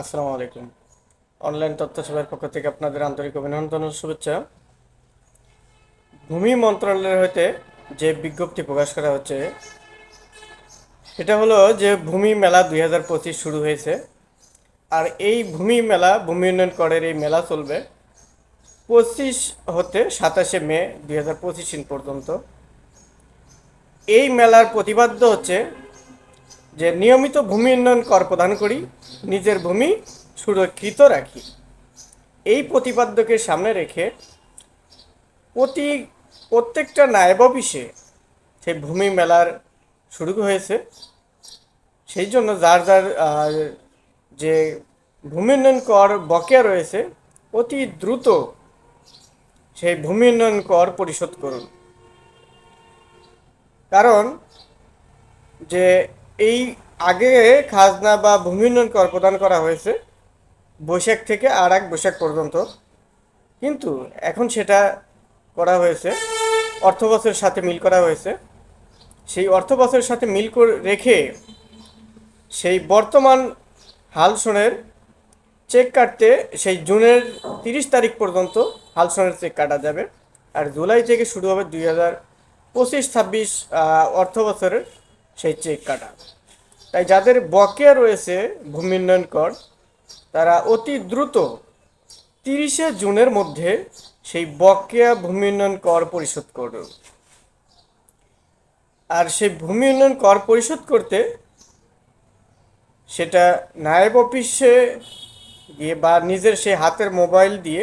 আসসালামু আলাইকুম। অনলাইন তথ্য সেবার পক্ষ থেকে আপনাদের আন্তরিক অভিনন্দন ও শুভেচ্ছা। ভূমি মন্ত্রণালয়ের হইতে যে বিজ্ঞপ্তি প্রকাশ করা হচ্ছে এটা হলো যে ভূমি মেলা দুই হাজার পঁচিশ শুরু হয়েছে। আর এই ভূমি মেলা, ভূমি উন্নয়ন করের এই মেলা চলবে পঁচিশ হতে সাতাশে মে দুই হাজার পঁচিশ দিন পর্যন্ত। এই মেলার প্রতিপাদ্য হচ্ছে যে নিয়মিত ভূমি উন্নয়ন কর প্রদান করি, নিজের ভূমি সুরক্ষিত রাখি। এই প্রতিপাদ্যকে সামনে রেখে প্রতি, প্রত্যেকটা নায়ব অফিসে সেই ভূমি মেলার শুরু হয়েছে। সেই জন্য যার যার যে ভূমি উন্নয়ন কর বকেয়া রয়েছে, অতি দ্রুত সেই ভূমি উন্নয়ন কর পরিশোধ করুন। কারণ যে এই আগে খাজনা বা ভূমি উন্নয়ন কর প্রদান করা হয়েছে, বৈশাখ থেকে আর এক বৈশাখ পর্যন্ত। কিন্তু এখন সেটা করা হয়েছে, অর্থ বছরের সাথে মিল করা হয়েছে। সেই অর্থ বছরের সাথে মিল করে রেখে সেই বর্তমান হালসনের চেক কাটতে সেই জুনের তিরিশ তারিখ পর্যন্ত হালসনের চেক কাটা যাবে। আর জুলাই থেকে শুরু হবে দুই হাজার পঁচিশ ছাব্বিশ অর্থ বছরের সেই চেক কাটা। তাই যাদের বকেয়া রয়েছে ভূমি উন্নয়ন কর, তারা অতি দ্রুত তিরিশে জুনের মধ্যে সেই বকেয়া ভূমি উন্নয়ন কর পরিশোধ করবে। আর সেই ভূমি উন্নয়ন কর পরিশোধ করতে সেটা নায়েব অফিসে গিয়ে বা নিজের সেই হাতের মোবাইল দিয়ে,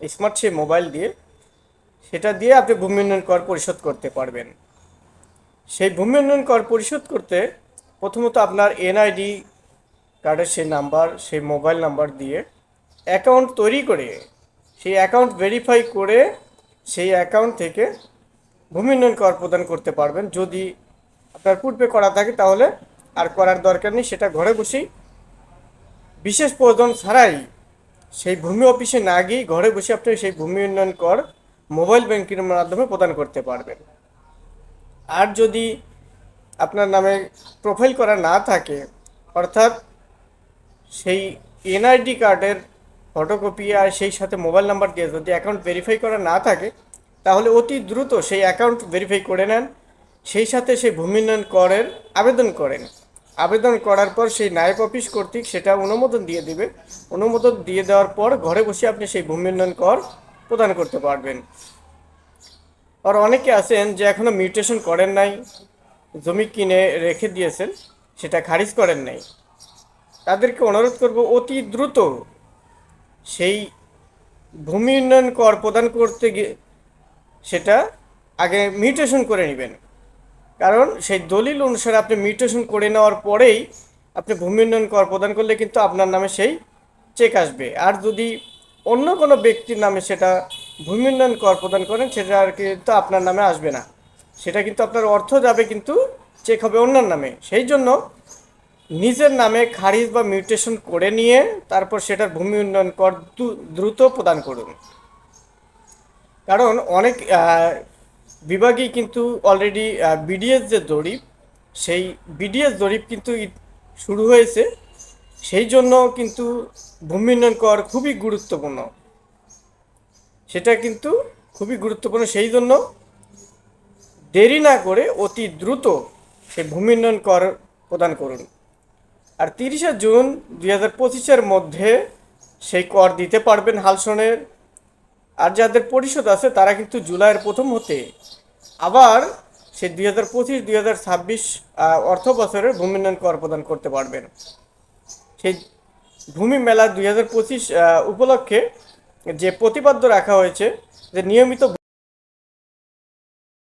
স্মার্ট সেই মোবাইল দিয়ে, সেটা দিয়ে আপনি ভূমি উন্নয়ন কর পরিশোধ করতে পারবেন। সেই ভূমি উন্নয়ন কর পরিশোধ করতে প্রথমত আপনার এনআইডি কার্ডের সেই নাম্বার, সেই মোবাইল নাম্বার দিয়ে অ্যাকাউন্ট তৈরি করে, সেই অ্যাকাউন্ট ভেরিফাই করে সেই অ্যাকাউন্ট থেকে ভূমি উন্নয়ন কর প্রদান করতে পারবেন। যদি আপনার পূর্বে করা থাকে তাহলে আর করার দরকার নেই, সেটা ঘরে বসেই বিশেষ প্রয়োজন ছাড়াই সেই ভূমি অফিসে না গিয়ে ঘরে বসে আপনি সেই ভূমি উন্নয়ন কর মোবাইল ব্যাংকের মাধ্যমে প্রদান করতে পারবেন। আর যদি আপনার নামে প্রোফাইল করা না থাকে, অর্থাৎ সেই এনআইডি কার্ডের ফটোকপি আর সেই সাথে মোবাইল নাম্বার দিয়ে যদি অ্যাকাউন্ট ভেরিফাই করা না থাকে, তাহলে অতি দ্রুত সেই অ্যাকাউন্ট ভেরিফাই করে নেন। সেই সাথে সেই ভূমি উন্নয়ন করের আবেদন করেন। আবেদন করার পর সেই নায়ব অফিস কর্তৃক সেটা অনুমোদন দিয়ে দিবে। অনুমোদন দিয়ে দেওয়ার পর ঘরে বসে আপনি সেই ভূমি উন্নয়ন কর প্রদান করতে পারবেন। আর অনেকে আছেন যে এখনও মিউটেশন করেন নাই, জমি কিনে রেখে দিয়েছেন, সেটা খারিজ করেন নাই। তাদেরকে অনুরোধ করব, অতি দ্রুত সেই ভূমি উন্নয়ন কর প্রদান করতে গিয়ে সেটা আগে মিউটেশন করে নেবেন। কারণ সেই দলিল অনুসারে আপনি মিউটেশন করে নেওয়ার পরেই আপনি ভূমি উন্নয়ন কর প্রদান করলে কিন্তু আপনার নামে সেই চেক আসবে। আর যদি অন্য কোনো ব্যক্তির নামে সেটা ভূমি উন্নয়ন কর প্রদান করেন, সেটা আর কিন্তু আপনার নামে আসবে না। সেটা কিন্তু আপনার অর্থ যাবে কিন্তু চেক হবে অন্যার নামে। সেই জন্য নিজের নামে খারিজ বা মিউটেশন করে নিয়ে তারপর সেটার ভূমি উন্নয়ন কর দ্রু- দ্রুত প্রদান করুন। কারণ অনেক বিভাগেই কিন্তু অলরেডি বিডিএস যে জরিপ, সেই বিডিএস জরিপ কিন্তু শুরু হয়েছে। সেই জন্য কিন্তু ভূমি উন্নয়ন কর খুবই গুরুত্বপূর্ণ। সেটা কিন্তু খুবই গুরুত্বপূর্ণ। সেই জন্য দেরি না করে অতি দ্রুত সে ভূমি উন্নয়ন কর প্রদান করুন। আর তিরিশে জুন দুই হাজার পঁচিশের মধ্যে সেই কর দিতে পারবেন হালসনের। আর যাদের পরিশোধ আছে, তারা কিন্তু জুলাইয়ের প্রথম হতে আবার সে দুই হাজার পঁচিশ, দুই হাজার ছাব্বিশ অর্থ বছরের ভূমি উন্নয়ন কর প্রদান করতে পারবেন। সেই ভূমি মেলা দুই হাজার পঁচিশ উপলক্ষে যে প্রতিপাদ্য রাখা হয়েছে যে নিয়মিত